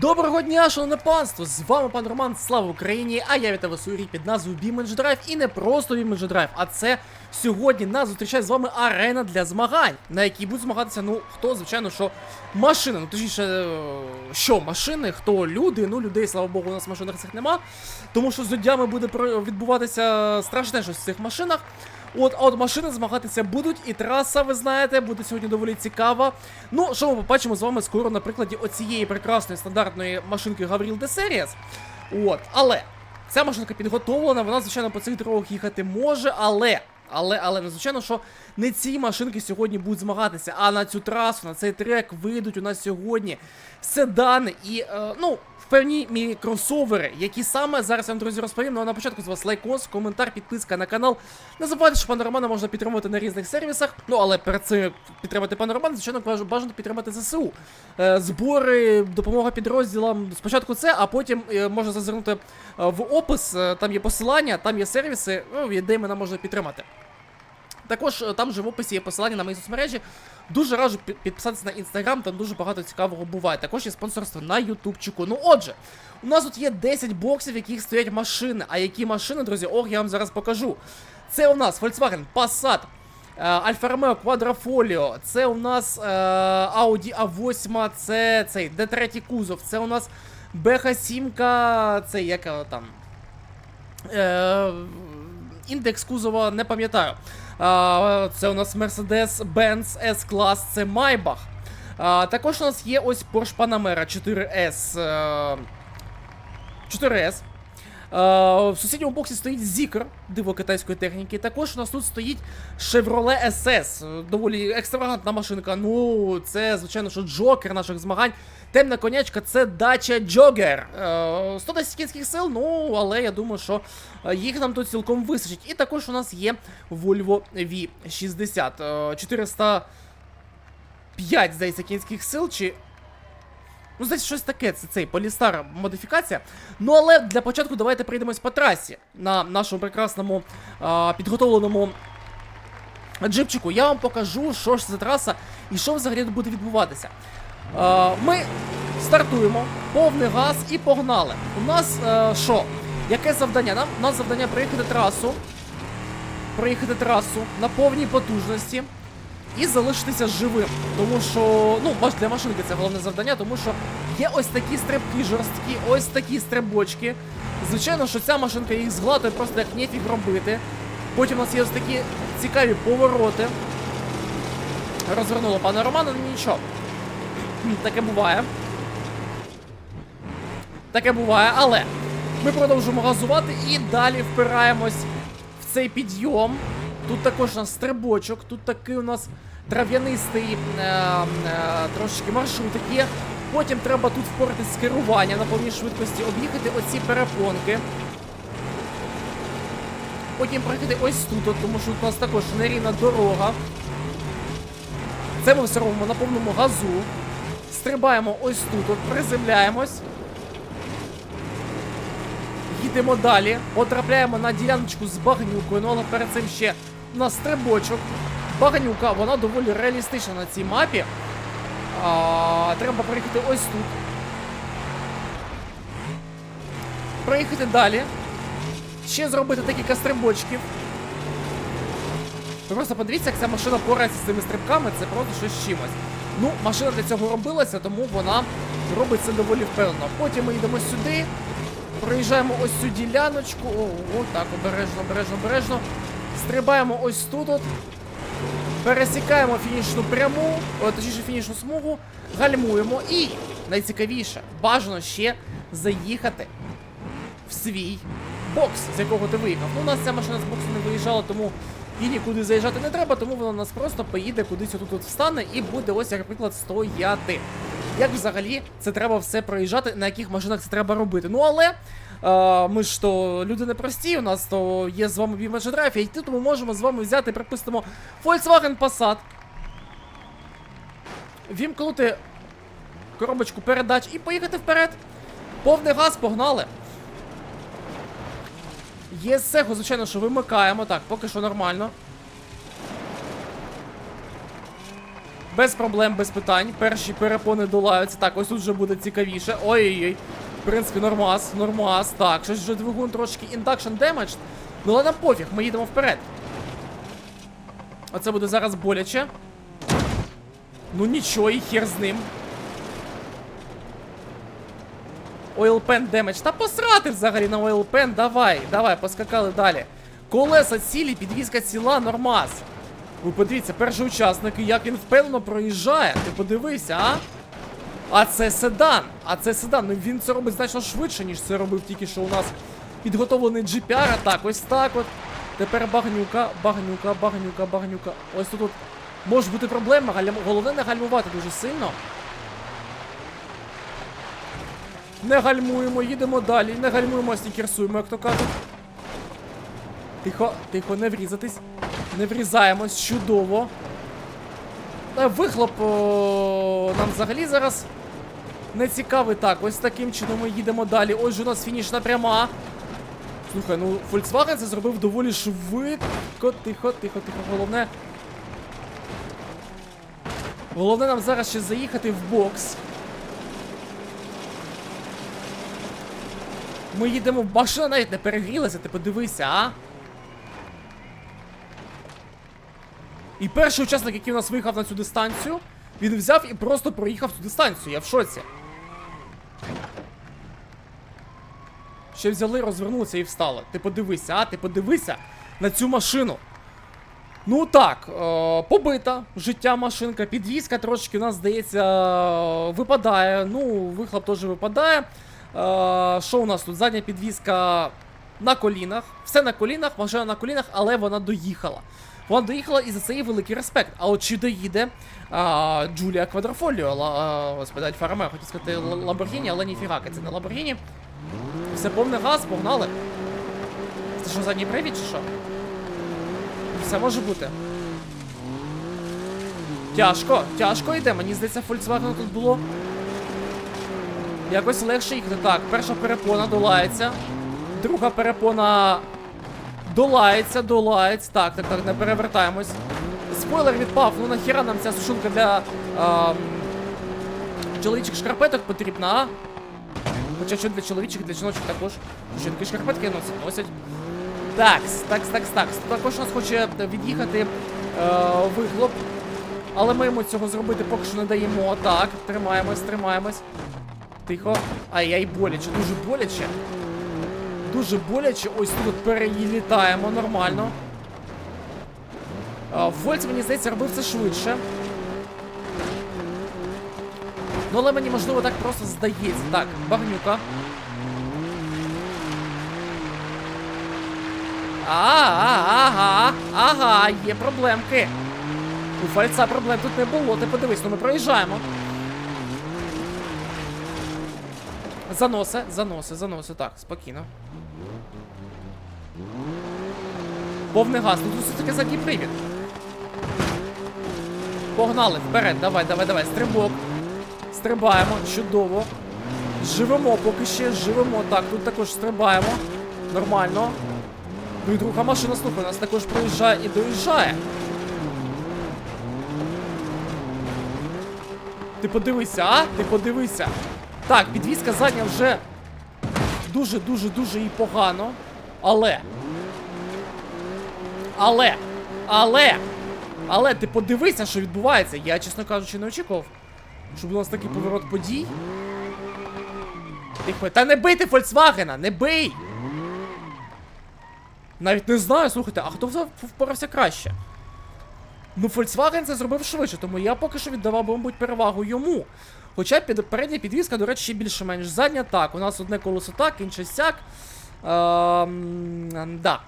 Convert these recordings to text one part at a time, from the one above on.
Доброго дня, шановне панство! З вами пан Роман, слава Україні! А я вітаю вас у грі під назвою Beam Drive і не просто Beam Drive, а це сьогодні нас зустрічає з вами арена для змагань, на якій будуть змагатися, ну, хто, звичайно, що машини. Ну, точніше, е, що машини, хто люди, ну людей, слава Богу, у нас в машинах цих нема. Тому що з днями буде відбуватися страшне щось в цих машинах. От, а от машини змагатися будуть, і траса, ви знаєте, буде сьогодні доволі цікава. Ну, що ми побачимо з вами скоро на прикладі оцієї прекрасної стандартної машинки Гавріл де Series. От, але ця машинка підготовлена, вона, звичайно, по цих дорогах їхати може, але. Але, але, ну, звичайно, що не ці машинки сьогодні будуть змагатися, а на цю трасу, на цей трек вийдуть у нас сьогодні седани і, е, ну, в певній мірі кросовери, які саме зараз я вам, друзі, розповім. Ну а на початку з вас лайкос, коментар, підписка на канал. Не забувайте, що пана Романа можна підтримувати на різних сервісах. Ну, але перед цим підтримати пана Романа, звичайно, бажано підтримати ЗСУ. Е, збори, допомога підрозділам. Спочатку це, а потім е, можна зазирнути е, в опис. там є посилання, там є сервіси, ну, де мене можна підтримати. Також е, там же в описі є посилання на мої соцмережі. Дуже раджу підписатися на інстаграм, там дуже багато цікавого буває. Також є спонсорство на ютубчику. Ну отже, у нас тут є 10 боксів, в яких стоять машини. А які машини, друзі, ох, я вам зараз покажу. Це у нас Volkswagen Passat. Альфа Ромео Quadrifoglio, це у нас е, Audi A8, це цей D3 кузов, це у нас Беха 7, це яка там. Е, індекс кузова не пам'ятаю. А, це у нас Mercedes-Benz S-Class, це Maybach. А, також у нас є ось Porsche Panamera 4S. е, 4S. Е, в сусідньому боксі стоїть Zikr, диво китайської техніки. Також у нас тут стоїть Chevrolet SS. е, Доволі екстравагантна машинка. Ну, це, звичайно, що джокер наших змагань. Темна конячка це дача Джогер. Е, 110 кінських сил, ну, але я думаю, що е, їх нам тут цілком вистачить. І також у нас є Volvo V60. Е, 405, здається, кінських сил, чи Ну, здається, щось таке, це цей Полістар модифікація. Ну, але для початку давайте прийдемось по трасі на нашому прекрасному а, підготовленому джипчику. Я вам покажу, що ж за траса і що взагалі буде відбуватися. А, ми стартуємо, повний газ і погнали. У нас е, що? Яке завдання? Нам у нас завдання проїхати трасу. Проїхати трасу на повній потужності і залишитися живим. Тому що, ну, для машинки це головне завдання, тому що є ось такі стрибки жорсткі, ось такі стрибочки. Звичайно, що ця машинка їх зглатує просто як нефіг робити. Потім у нас є ось такі цікаві повороти. Розвернуло пана Романа, ну нічого. Таке буває. Таке буває, але ми продовжуємо газувати і далі впираємось в цей підйом. Тут також у нас стрибочок, тут такий у нас трав'янистий е, е, трошечки маршрутик є. Потім треба тут впоратись з керування на повній швидкості, об'їхати оці перепонки. Потім проїхати ось тут, от, тому що у нас також нерівна дорога. Це ми все робимо на повному газу. Стрибаємо ось тут, от, приземляємось. Їдемо далі, потрапляємо на діляночку з багнюкою, ну але перед цим ще у нас стрибочок. Багнюка, вона доволі реалістична на цій мапі. А, треба проїхати ось тут. Проїхати далі. Ще зробити декілька стрибочків. Просто подивіться, як ця машина порається з цими стрибками, це просто щось чимось. Ну, машина для цього робилася, тому вона робить це доволі впевнено. Потім ми йдемо сюди, проїжджаємо ось цю діляночку. О, о, так, обережно, обережно, обережно. Стрибаємо ось тут. от. Пересікаємо фінішну пряму, точніше фінішну смугу, гальмуємо і найцікавіше, бажано ще заїхати в свій бокс, з якого ти виїхав. Ну, у нас ця машина з боксу не виїжджала, тому і нікуди заїжджати не треба, тому вона нас просто поїде кудись отут от встане і буде ось, як наприклад, стояти. Як взагалі це треба все проїжджати, на яких машинах це треба робити. Ну але ми ж то люди не прості, у нас то є з вами Drive, і тут ми можемо з вами взяти, припустимо, Volkswagen Passat. Вімкнути коробочку передач і поїхати вперед. Повний газ, погнали. Є сеху, звичайно, що вимикаємо. Так, поки що нормально. Без проблем, без питань. Перші перепони долаються. Так, ось тут вже буде цікавіше. Ой-ой-ой. В принципі, нормас, нормас. Так, щось вже двигун трошки induction damaged. Ну ладно, пофіг, ми їдемо вперед. Оце буде зараз боляче. Ну нічого, і хер з ним. Pen Damage. Та посрати взагалі на Pen. Давай, давай, поскакали далі. Колеса цілі, підвізка ціла, нормас. Ви подивіться, перший учасник, як він впевнено проїжджає. Ти подивися, а? А це седан. А це седан. Ну він це робить значно швидше, ніж це робив тільки що у нас підготовлений GPR. Так, ось так от. Тепер багнюка, багнюка, багнюка, багнюка. Ось тут от може бути проблема. Галям... Головне не гальмувати дуже сильно. Не гальмуємо, їдемо далі. Не гальмуємо, стікерсуємо, як то кажуть. Тихо, тихо, не врізатись. Не врізаємось, чудово. Та вихлоп о, нам взагалі зараз не цікавий. Так, ось таким чином ми їдемо далі. Ось у нас фінішна пряма. Слухай, ну Volkswagen це зробив доволі швидко. Тихо, тихо, тихо. Головне. Головне нам зараз ще заїхати в бокс. Ми їдемо, машина навіть не перегрілася, ти подивися, а? І перший учасник, який у нас виїхав на цю дистанцію, він взяв і просто проїхав цю дистанцію. Я в шоці. Ще взяли, розвернулися і встали. Ти подивися, а? Ти подивися на цю машину. Ну так, е, побита життя машинка, підвізка трошки у нас, здається, е, випадає. Ну, вихлоп теж випадає. Е, що у нас тут? Задня підвізка на колінах. Все на колінах, машина на колінах, але вона доїхала. Вона доїхала і за це їй великий респект. А от чи доїде а, Джулія Квадрофоліо, господи, Альфа Ромео, хотів сказати Ламборгіні, але ніфіга, це не Ламборгіні. Все повний газ, погнали. Це що, задній привід чи що? Все може бути. Тяжко, тяжко йде. Мені здається, Volkswagen тут було. Якось легше їхати. Так, перша перепона долається. Друга перепона долається, долається. Так, так, так, не перевертаємось. Спойлер відпав, ну нахіра нам ця сушилка для ем, чоловічих шкарпеток потрібна, а? Хоча що для чоловічих, для жіночих також. Жінки шкарпетки носять, носять. Такс, такс, такс, такс. Також нас хоче від'їхати е, вихлоп. Але ми йому цього зробити поки що не даємо. Так, тримаємось, тримаємось. Тихо. Ай-яй, боляче, дуже боляче. Дуже боляче. Ось тут перелітаємо нормально. А, Вольц, мені здається, робив це швидше. Ну, але мені можливо так просто здається. Так, багнюка. А, а, ага, ага, є проблемки. У фальца проблем тут не було, ти подивись, ну ми проїжджаємо. Заноси, заноси, заноси, так, спокійно. Повний газ, ну тут все таки задній привід. Погнали, вперед, давай, давай, давай, стрибок. Стрибаємо, чудово. Живемо поки ще, живемо. Так, тут також стрибаємо. Нормально. Ну і друга машина, слухай, нас також проїжджає і доїжджає. Ти подивися, а? Ти подивися. Так, підвізка задня вже дуже-дуже-дуже і погано. Але. Але. Але. Але ти подивися, що відбувається. Я, чесно кажучи, не очікував, щоб у нас такий поворот подій. Тихо, та не бийте Фольксвагена, не бий! Навіть не знаю, слухайте, а хто впорався краще? Ну, Volkswagen це зробив швидше, тому я поки що віддавав би, мабуть, перевагу йому. Хоча під, передня підвізка, до речі, ще більше-менш задня. Так, у нас одне колесо так, інше сяк. Ем, да.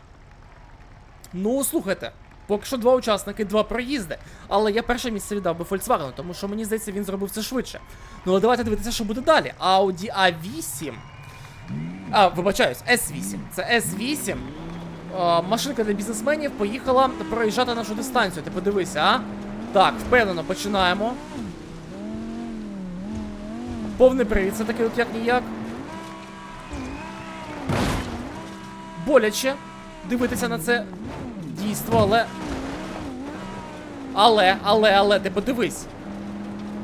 Ну, слухайте. Поки що два учасники, два проїзди. Але я перше місце віддав би Volkswagen, тому що мені здається, він зробив це швидше. Ну, але давайте дивитися, що буде далі. Audi A8. А, вибачаюсь, S8. Це S8. А, машинка для бізнесменів поїхала проїжджати нашу дистанцію. Ти подивися, а? Так, впевнено, починаємо. Повний привід, це таке от як ніяк. Боляче дивитися на це дійство, але. Але, але, але, ти подивись.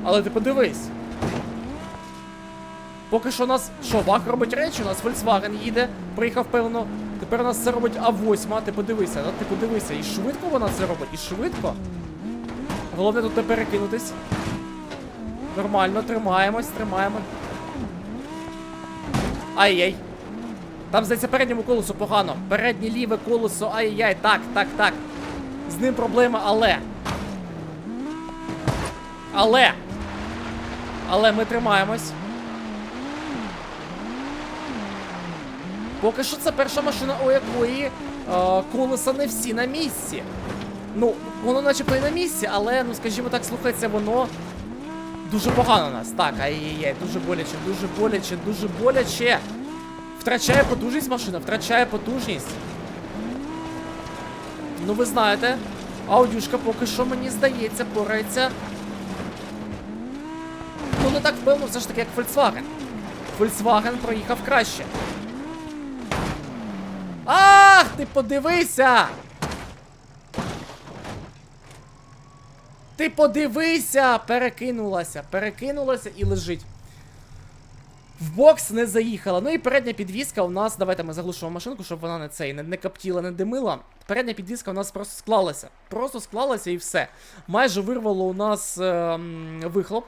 Але ти подивись. Поки що у нас. Що, Вах робить речі, у нас Volkswagen їде, приїхав, певно. Тепер у нас це робить А8, ти подивися, ти подивися. І швидко вона це робить, і швидко. Головне тут не перекинутись. Нормально, тримаємось, тримаємо. Ай-яй. Там, здається, передньому колесу погано. Переднє ліве колесо, ай-яй, так, так, так. З ним проблема, але. Але. Але ми тримаємось. Поки що це перша машина, у якої е, колеса не всі на місці. Ну, воно начебто і на місці, але, ну скажімо так, слухається, воно дуже погано нас. Так, ай-яй-яй, дуже боляче, дуже боляче, дуже боляче. Втрачає потужність машина, втрачає потужність. Ну, ви знаєте, аудюшка поки що, мені здається, порається. Ну, не так впевнено, все ж таки, як Volkswagen. Volkswagen проїхав краще. Ах, ти подивися! Ти подивися! Перекинулася, перекинулася і лежить. В бокс не заїхала. Ну і передня підвіска у нас. Давайте ми заглушимо машинку, щоб вона не цей не, не коптіла, не димила. Передня підвіска у нас просто склалася. Просто склалася і все. Майже вирвало у нас ем, вихлоп.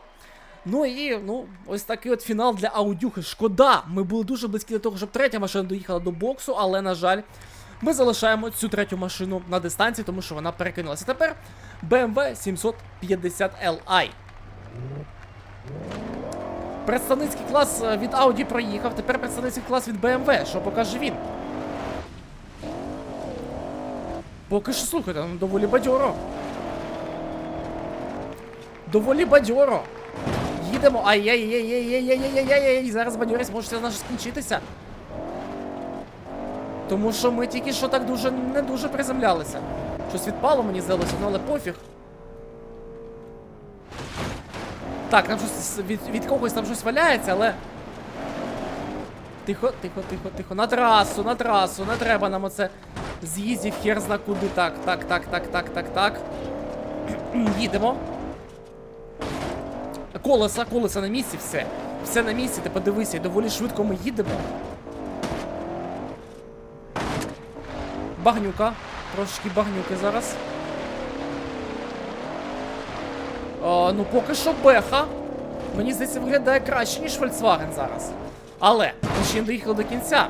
Ну і ну, ось такий от фінал для аудюхи. Шкода, ми були дуже близькі до того, щоб третя машина доїхала до боксу, але, на жаль, ми залишаємо цю третю машину на дистанції, тому що вона перекинулася. Тепер BMW 750 Li. Представницький клас е, від Audi проїхав, тепер представницький клас від BMW. Що покаже він? Поки що слухайте, ну доволі бадьоро. Доволі бадьоро. Їдемо. Ай-яй-яй-яй-яй-яй-яй-яй-яй. Зараз бадьорість може це наше скінчитися. Тому що ми тільки що так дуже не дуже приземлялися. Щось відпало, мені здалося, ну але пофіг. Так, там щось від, від когось там щось валяється, але. Тихо, тихо, тихо, тихо. На трасу, на трасу, не треба нам оце з'їздів хер зна куди. Так, так, так, так, так, так, так. Їдемо. Колеса, колеса на місці, все. Все на місці, ти подивися, доволі швидко ми їдемо. Багнюка. Трошечки багнюки зараз. Ну поки що Беха. Мені здається, виглядає краще, ніж Volkswagen зараз. Але ми ще не доїхали до кінця.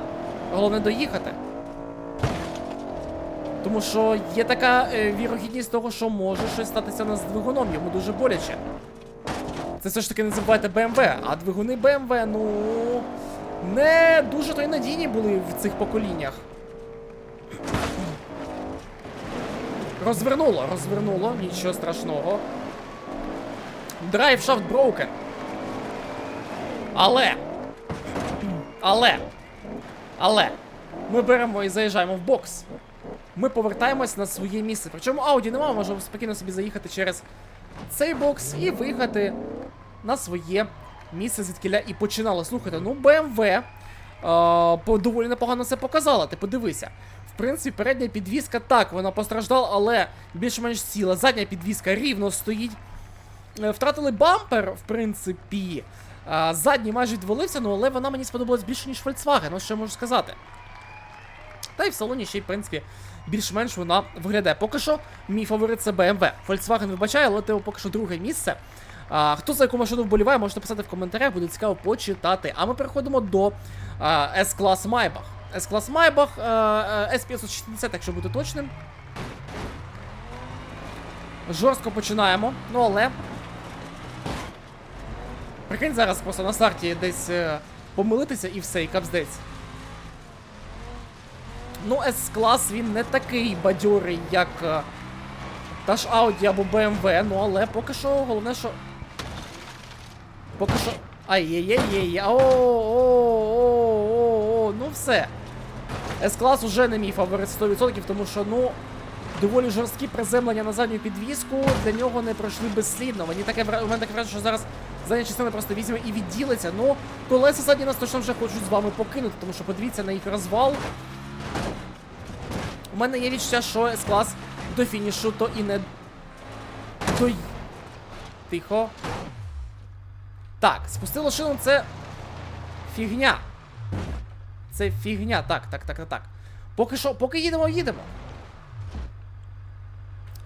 Головне доїхати. Тому що є така е, вірогідність того, що може щось статися у нас з двигуном, йому дуже боляче. Це все ж таки не забувайте BMW, а двигуни BMW, ну. Не дуже то й надійні були в цих поколіннях. Розвернуло, розвернуло, нічого страшного. Драйв шафт broken. Але. Але. Але. Ми беремо і заїжджаємо в бокс. Ми повертаємось на своє місце. Причому Ауді немає, можемо спокійно собі заїхати через цей бокс і виїхати на своє місце, звідкиля і починало. Слухайте, ну BMW е, доволі непогано це показала. Ти подивися. В принципі, передня підвіска так, вона постраждала, але більш-менш ціла. Задня підвіска рівно стоїть. Е, Втратили бампер, в принципі. Задній майже відвалився, ну але вона мені сподобалась більше, ніж Volkswagen, ось що я можу сказати. Та й в салоні ще й, в принципі, більш-менш вона виглядає. Поки що мій фаворит це BMW. Volkswagen вибачає, але це поки що друге місце. А, хто за яку машину вболіває, можете писати в коментарях, буде цікаво почитати. А ми переходимо до а, S-клас Maybach. S-клас Maybach, а, S560, якщо бути точним. Жорстко починаємо, ну але. Прикинь зараз просто на старті десь е, помилитися і все, і капздець. Ну, S-клас він не такий бадьорий, як е, та ж Audi або BMW, ну але поки що головне, що. Поки що. Ай-яй-яй-яй, о-о-о-о-о, ну все. S-клас уже не мій фаворит 100%, тому що, ну, доволі жорсткі приземлення на задню підвіску для нього не пройшли безслідно. Мені таке у мене таке враження, що зараз задня частина просто візьме і відділиться. Ну, колеса задні нас точно вже хочуть з вами покинути, тому що подивіться на їх розвал. У мене є відчуття, що S-клас до фінішу то і не. До... Тихо. Так, спустило шину це фігня. Це фігня. Так, так, так, так, так. Поки що, поки їдемо, їдемо.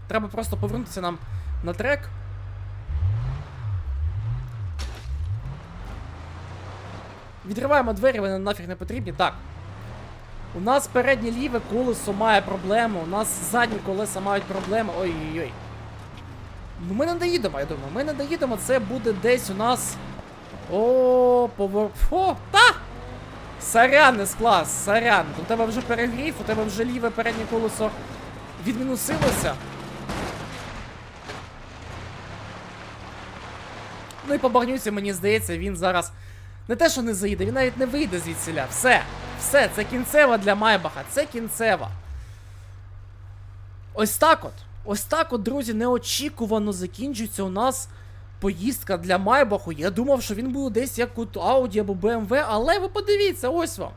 Треба просто повернутися нам на трек. Відриваємо двері, вони нафіг не потрібні. Так. У нас переднє ліве колесо має проблему, у нас задні колеса мають проблеми. Ой-ой-ой. Ну ми не доїдемо, я думаю. Ми не доїдемо, це буде десь у нас. О, повор. О, та! Сорян, не клас, сорян. У тебе вже перегрів, у тебе вже ліве переднє колесо відмінусилося. Ну і по багнюці, мені здається, він зараз не те, що не заїде, він навіть не вийде звідсіля. Все. Все, це кінцева для Майбаха. Це кінцева. Ось так от. Ось так от, друзі, неочікувано закінчується у нас поїздка для Майбаху. Я думав, що він буде десь як у Audi або BMW, але ви подивіться, ось вам.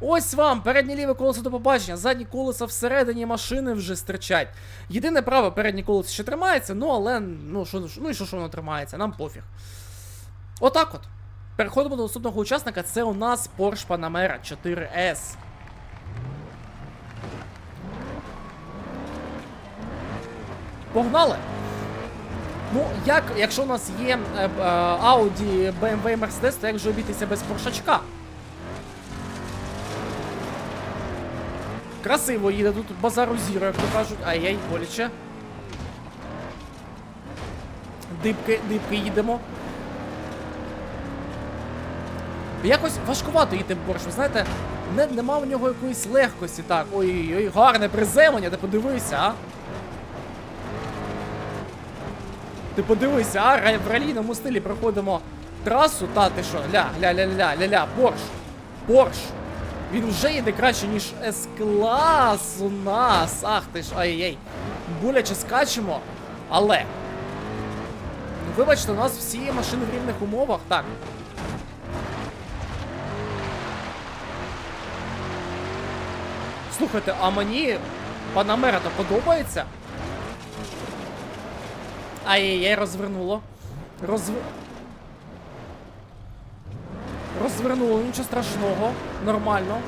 Ось вам, переднє ліве колесо до побачення, задні колеса всередині машини вже стирчать. Єдине право, переднє колесо ще тримається, ну але ну що, ну і що, що воно тримається, нам пофіг. Отак от. Переходимо до наступного учасника. Це у нас Porsche Panamera 4S. Погнали! Ну, як, якщо у нас є е, е, Audi, BMW і Mercedes, то як же обійтися без поршачка? Красиво їде, тут базару зіро, як то кажуть. Ай-яй, боляче. Дибки, дибки їдемо. Якось важкувато їти борщ, ви знаєте, не, нема в нього якоїсь легкості. Так, ой-ой-ой, гарне приземлення, ти подивися, а. Ти подивися, а в ралійному стилі проходимо трасу, та ти що, ля, ля, ля, ля, ля, ля, Порш. Він вже їде краще, ніж С-клас у нас. Ах ти ж, ай-яй. Боляче скачемо, але. Ну, вибачте, у нас всі машини в рівних умовах. Так. Слухайте, а мені Панамера то подобається? Ай-яй-яй, розвернуло. Розв... Розвернуло, нічого страшного. Нормально.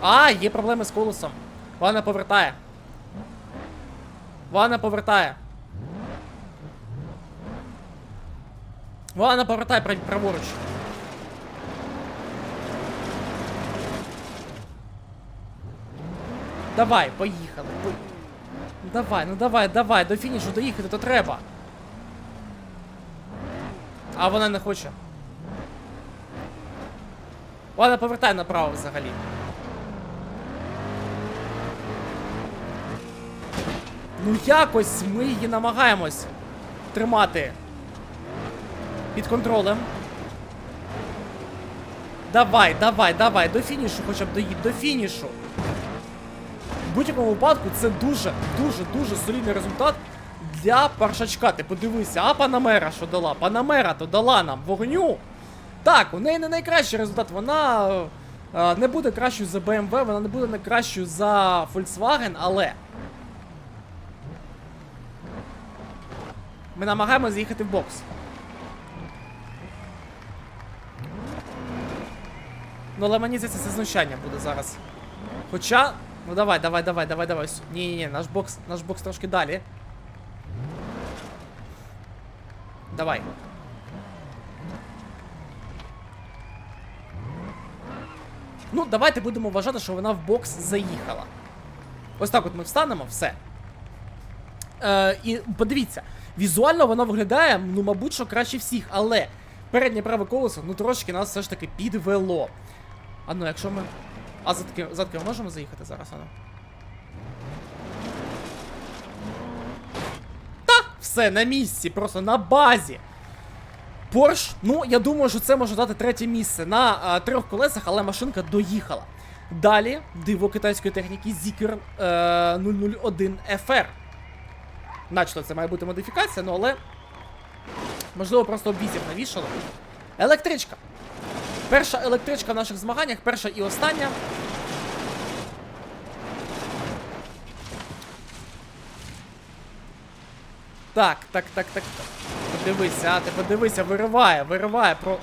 А, є проблеми з колесом. Вона повертає. Вона повертає. Вона повертає прав- праворуч. Давай, поїхали. По... Давай, ну давай, давай, до фінішу доїхати то треба. А вона не хоче. Вона повертає направо взагалі. Ну якось ми її намагаємось тримати під контролем. Давай, давай, давай, до фінішу хоча б доїдь, до фінішу. В будь-якому випадку це дуже, дуже, дуже солідний результат для паршачка. Ти подивися, а Панамера що дала? Панамера то дала нам вогню. Так, у неї не найкращий результат. Вона е, не буде кращою за BMW, вона не буде не кращою за Volkswagen, але. Ми намагаємося з'їхати в бокс. Ну, але мені здається, це знущання буде зараз. Хоча. Ну давай, давай, давай, давай, давай. Ні, наш бокс, наш бокс трошки далі. Давай. Ну, давайте будемо вважати, що вона в бокс заїхала. Ось так от ми встанемо, все. Е, і подивіться, візуально вона виглядає, ну, мабуть, що краще всіх, але переднє праве колесо, ну трошки нас все ж таки підвело. А ну, якщо ми. А задки, задки ми можемо заїхати зараз, ану? Та! Все, на місці, просто на базі. Порш, ну я думаю, що це може дати третє місце на а, трьох колесах, але машинка доїхала. Далі диво китайської техніки Zikr е, 001 FR. Начебто це має бути модифікація, ну але. Можливо, просто обвісів навішали. Електричка. Перша електричка в наших змаганнях, перша і остання. Так, так, так, так, подивися, а, ти подивися, вириває, вириває про.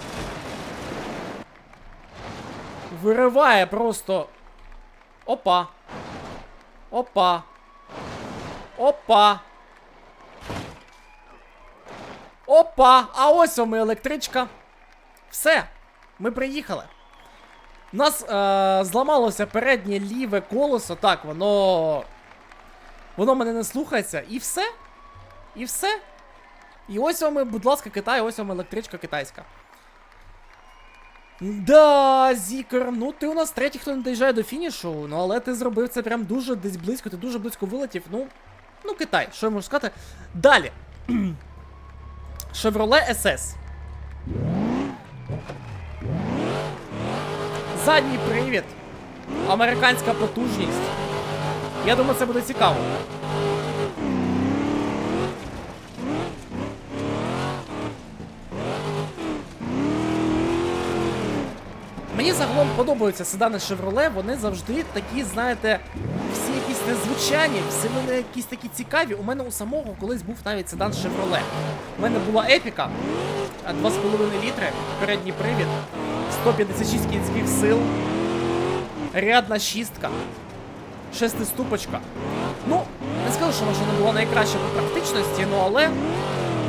Вириває просто. Опа. Опа. Опа. Опа! А ось ми електричка. Все. Ми приїхали. У нас е, зламалося переднє ліве колесо. Так, воно. Воно мене не слухається. І все. І все. І ось вам, будь ласка, Китай, ось вам електричка китайська. Да, Зікер, ну ти у нас третій, хто не доїжджає до фінішу, ну але ти зробив це прям дуже десь близько, ти дуже близько вилетів. Ну, ну Китай, що я можу сказати? Далі. Chevrolet SS. Задній привід. Американська потужність. Я думаю, це буде цікаво. Мені загалом подобаються седани Chevrolet, вони завжди такі, знаєте, всі якісь незвичайні, всі вони якісь такі цікаві. У мене у самого колись був навіть седан Chevrolet. У мене була епіка, 2,5 літри, передній привід, 156 кінських сил, рядна шістка, шестиступочка. Ну, не скажу, що машина була найкраща по практичності, ну але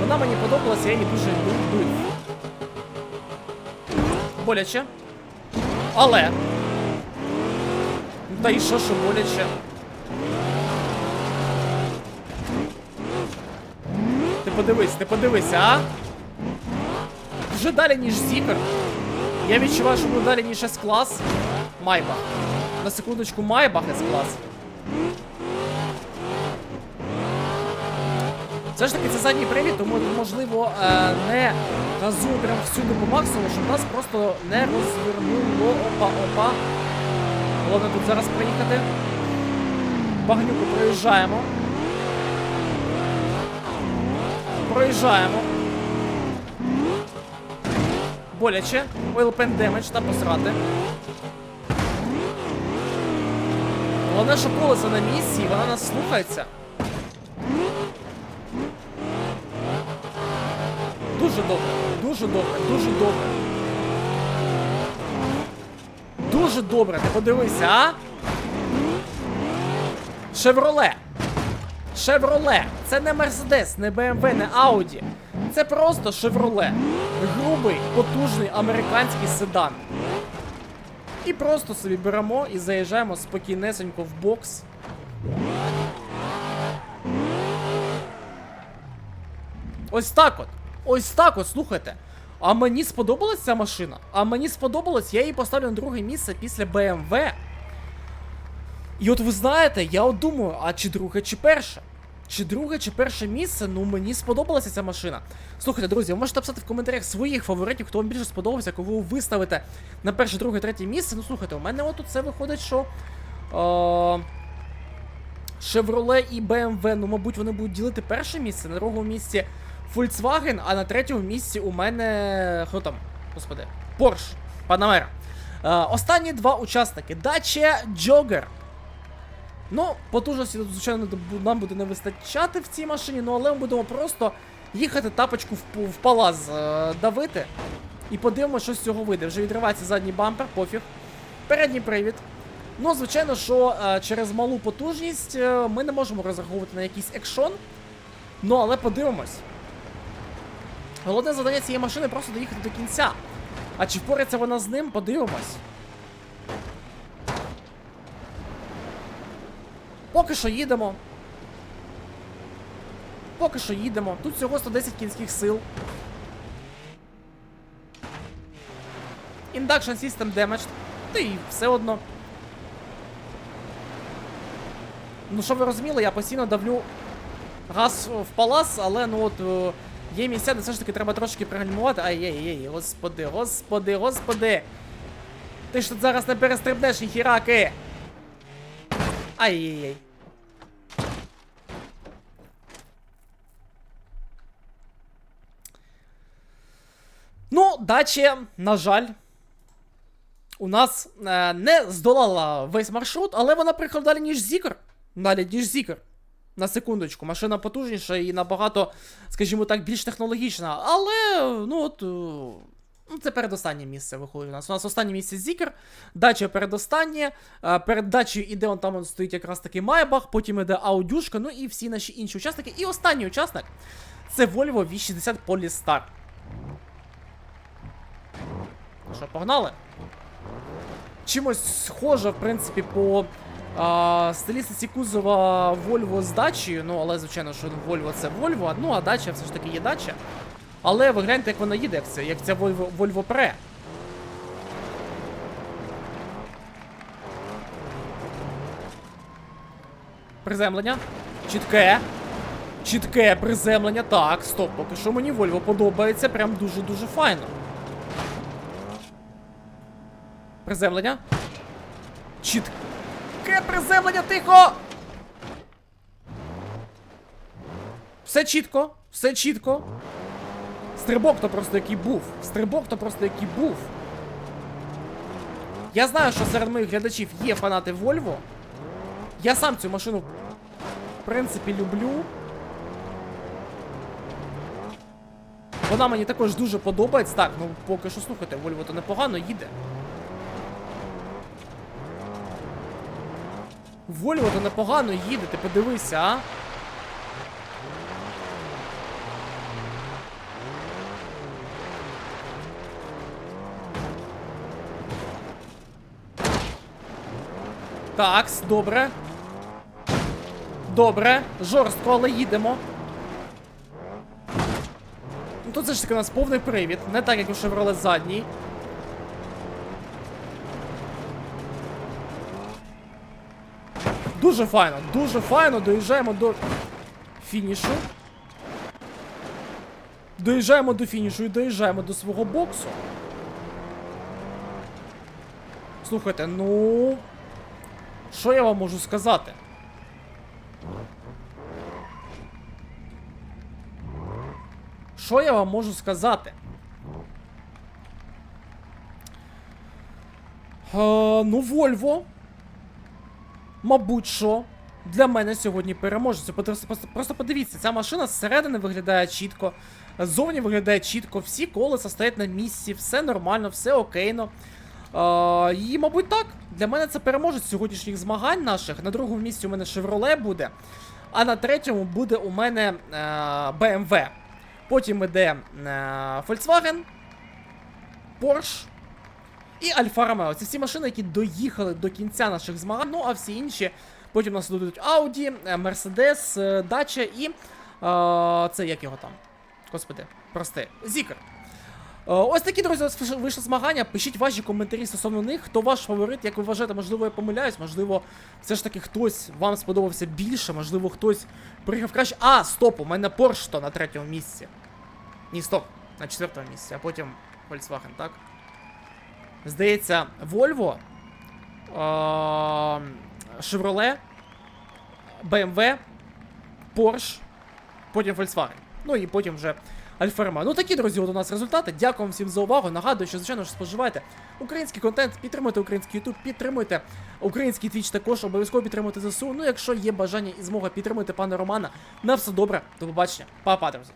вона мені подобалася, я її дуже любив. Боляче. Але. Та і що, що боляче. Ти подивись, ти подивися, а? Вже далі, ніж Зікер. Я відчуваю, що буде далі, ніж С-клас. Майбах. На секундочку, Майбах С-клас. Все ж таки це задній привід, тому можливо е, не газую прям всюди по максимуму, щоб нас просто не розвернуло. Опа, опа. Головне тут зараз проїхати. Багнюку проїжджаємо. Проїжджаємо. Боляче. Oil Damage та посрати. Головне, що колесо на місці, і вона нас слухається. Дуже добре, дуже добре, дуже добре. Дуже добре, ти подивися, а? Шевроле. Шевроле. Це не Мерседес, не BMW, не Audi. Це просто Шевроле. Грубий, потужний американський седан. І просто собі беремо і заїжджаємо спокійнесенько в бокс. Ось так от. Ось так от, слухайте. А мені сподобалась ця машина. А мені сподобалось, я її поставлю на друге місце після BMW. І от ви знаєте, я от думаю, а чи друге, чи перше? Чи друге, чи перше місце, ну мені сподобалася ця машина. Слухайте, друзі, ви можете написати в коментарях своїх фаворитів, хто вам більше сподобався, кого ви виставите на перше, друге, третє місце. Ну слухайте, у мене от це виходить, що. Е Chevrolet і BMW, ну, мабуть, вони будуть ділити перше місце, на другому місці Volkswagen, а на третьому місці у мене. Хто там? Господи, Porsche, Panamera. Е, останні два учасники. Dacia Jogger. Ну, потужності, звичайно, нам буде не вистачати в цій машині, ну але ми будемо просто їхати тапочку в, в палаз е, давити. І подивимося, що з цього вийде. Вже відривається задній бампер, пофіг. Передній привід. Ну, звичайно, що е, через малу потужність е, ми не можемо розраховувати на якийсь екшон. Ну, але подивимось. Головне завдання цієї машини просто доїхати до кінця. А чи впорається вона з ним, подивимось. Поки що їдемо. Поки що їдемо. Тут всього 110 кінських сил. Induction System Damaged. Та і все одно. Ну, що ви розуміли, я постійно давлю газ в палас, але ну от е, є місця, де все ж таки треба трошки пригальмувати. Ай-яй-яй, господи, господи, господи. Ти ж тут зараз не перестрибнеш, ніхіраки. Ай-яй-яй. Ну, дачі, на жаль, у нас е, не здолала весь маршрут, але вона приїхала далі, ніж Зікер. Далі, ніж Зікер. На секундочку, машина потужніша і набагато, скажімо так, більш технологічна. Але, ну от. Ну, це передостаннє місце виходить у нас. У нас останнє місце Зікер, дача передостаннє. е, Перед дачею іде он там он стоїть якраз таки Майбах, потім іде Аудюшка, ну і всі наші інші учасники. І останній учасник це Volvo V60 Polestar. Що, погнали? Чимось схоже, в принципі, по а, стилістиці кузова Volvo з дачею. Ну, але, звичайно, що Volvo це Volvo, ну а дача все ж таки є дача. Але ви гляньте, як вона їде, як це, як ця Volvo, Volvo Pre. Приземлення. Чітке. Чітке приземлення. Так, стоп, поки що мені Volvo подобається. Прям дуже-дуже файно. Приземлення. Чітке приземлення, тихо! Все чітко, все чітко. Стрибок то просто який був. Стрибок то просто який був. Я знаю, що серед моїх глядачів є фанати Volvo. Я сам цю машину, в принципі, люблю. Вона мені також дуже подобається. Так, ну поки що слухайте, Volvo то непогано їде. Volvo то непогано їде, ти подивися, а? Такс, добре. Добре, жорстко, але їдемо. Ну тут ж таки у нас повний привід, не так як у Chevrolet задній. Дуже файно, дуже файно, доїжджаємо до фінішу. Доїжджаємо до фінішу і доїжджаємо до свого боксу. Слухайте, ну. Що я вам можу сказати? Що я вам можу сказати? Е, ну, Вольво. Мабуть, що для мене сьогодні переможеться. Просто, подивіться, ця машина зсередини виглядає чітко, ззовні виглядає чітко, всі колеса стоять на місці, все нормально, все окейно. І, мабуть, так. Для мене це переможець сьогоднішніх змагань наших. На другому місці у мене Chevrolet буде, а на третьому буде у мене е, BMW. Потім іде е, Volkswagen, Porsche і Альфа Ромео. Це всі машини, які доїхали до кінця наших змагань. Ну а всі інші. Потім у нас додадуть Audi, Mercedes, Dacia і. Е, це як його там? Господи, прости. Зікер. Е, Ось такі, друзі, вийшли- вийшли змагання. Пишіть ваші коментарі стосовно них. Хто ваш фаворит, як ви вважаєте, можливо, я помиляюсь, можливо, все ж таки хтось вам сподобався більше, можливо, хтось приїхав краще. А, стоп, у мене Porsche на третьому місці. Ні, стоп, на четвертому місці, а потім Volkswagen, так? Здається, Volvo, е, Chevrolet, BMW, Porsche, потім Volkswagen. Ну і потім вже Альфа Ромео. Ну такі, друзі, от у нас результати. Дякую всім за увагу. Нагадую, що, звичайно ж, споживайте український контент, підтримуйте український YouTube, підтримуйте український Twitch також, обов'язково підтримуйте ЗСУ. Ну, якщо є бажання і змога, підтримуйте пана Романа. На все добре, до побачення, Па-па, друзі.